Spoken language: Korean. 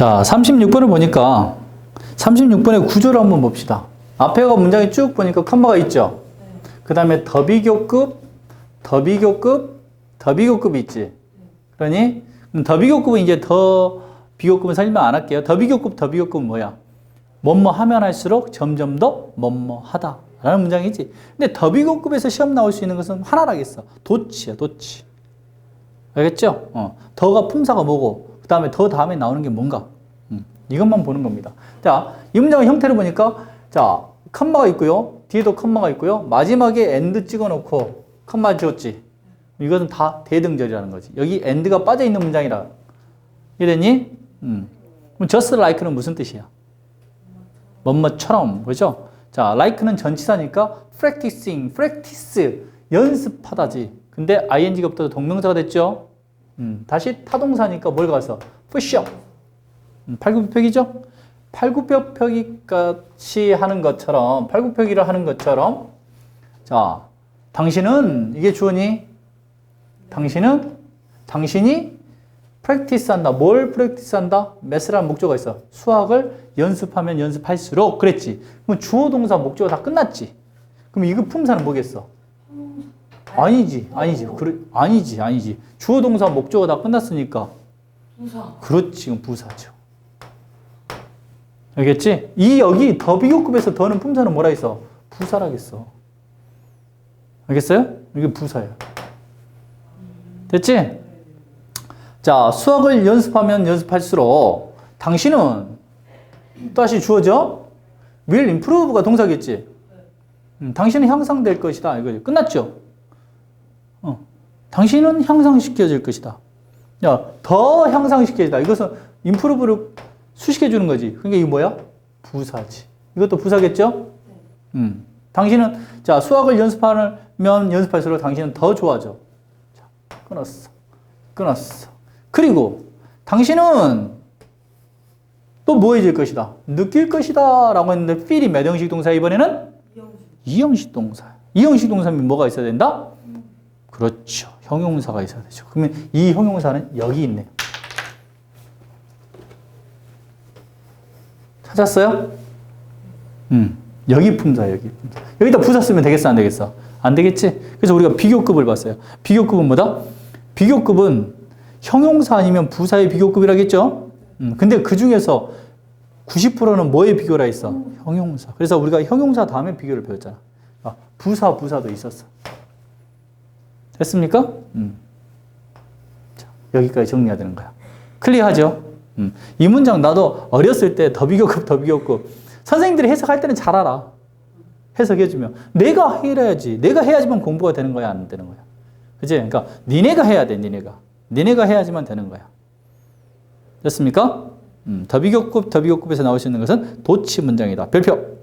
자, 36번을 보니까 36번의 구조를 한번 봅시다. 앞에가 문장이 쭉 보니까 컴마가 있죠. 그 다음에 더 비교급, 더 비교급, 더 비교급이 있지. 그러니 그럼 더 비교급은 이제 더 비교급은 설명 안 할게요. 더 비교급, 더 비교급은 뭐야? 뭐뭐 하면 할수록 점점 더 뭐뭐 하다. 라는 문장이지. 근데 더 비교급에서 시험 나올 수 있는 것은 하나라겠어. 도치야, 도치. 알겠죠? 어. 더가 품사가 뭐고, 그 다음에 더 다음에 나오는 게 뭔가. 음, 이것만 보는 겁니다. 자, 이 문장의 형태를 보니까, 자, 컴마가 있고요. 뒤에도 컴마가 있고요. 마지막에 엔드 찍어 놓고, 컴마 지웠지. 이것은 다 대등절이라는 거지. 여기 엔드가 빠져 있는 문장이라. 이랬니? 음. 그럼 just like는 무슨 뜻이야? 뭐뭐처럼. 그죠? 자, like는 전치사니까 practicing, practice, 연습하다지. 근데 ing가 붙어서 동명사가 됐죠? 음, 다시 타동사니까 뭘 가서? push up. 음, 팔굽혀펴기죠? 팔굽혀펴기 같이 하는 것처럼, 팔굽혀펴기를 하는 것처럼, 자, 당신은, 이게 주어니? 당신은, 당신이 프랙티스 한다. 뭘 프랙티스 한다? 메스라는 목적어가 있어. 수학을 연습하면 연습할수록 그랬지. 그럼 주어 동사 목적어 다 끝났지. 그럼 이거 품사는 뭐겠어? 아니지. 아니지. 그래, 아니지. 아니지. 주어 동사 목적어 다 끝났으니까 부사. 그렇지. 그럼 부사죠. 알겠지? 이 여기 더 비교급에서 더는 품사는 뭐라 했어? 부사라겠어. 알겠어요? 이게 부사예요. 됐지? 자, 수학을 연습하면 연습할수록 당신은 다시 주어져? will improve가 동사겠지? 음, 당신은 향상될 것이다. 이거 끝났죠? 어, 당신은 향상시켜질 것이다. 야, 더 향상시켜지다. 이것은 improve를 수식해 주는 거지. 그러니까 이게 뭐야? 부사지. 이것도 부사겠죠? 음. 당신은 자, 수학을 연습하면 연습할수록 당신은 더 좋아져. 자, 끊었어. 끊었어. 그리고 당신은 또 뭐해질 것이다? 느낄 것이다. 라고 했는데 feel이 몇 형식 동사 이번에는? 이형식 동사. 이형식 동사면 뭐가 있어야 된다? 그렇죠. 형용사가 있어야 되죠. 그러면 이 형용사는 여기 있네요. 찾았어요? 음, 여기 품사, 여기 품사. 여기다 부사 쓰면 되겠어, 안 되겠어? 안 되겠지? 그래서 우리가 비교급을 봤어요. 비교급은 뭐다? 비교급은 형용사 아니면 부사의 비교급이라겠죠? 음, 근데 그 중에서 90%는 뭐에 비교라 했어? 형용사. 그래서 우리가 형용사 다음에 비교를 배웠잖아. 아, 부사, 부사도 있었어. 됐습니까? 음. 자, 여기까지 정리해야 되는 거야. 클리어하죠? 음. 이 문장 나도 어렸을 때 더 비교급, 더 비교급. 선생님들이 해석할 때는 잘 알아. 해석해주면. 내가 해야지. 내가 해야지만 공부가 되는 거야, 안 되는 거야. 그지? 그러니까 니네가 해야 돼, 니네가. 니네가 해야지만 되는 거야. 됐습니까? 음, 더 비교급, 더 비교급에서 나올 수 있는 것은 도치 문장이다. 별표.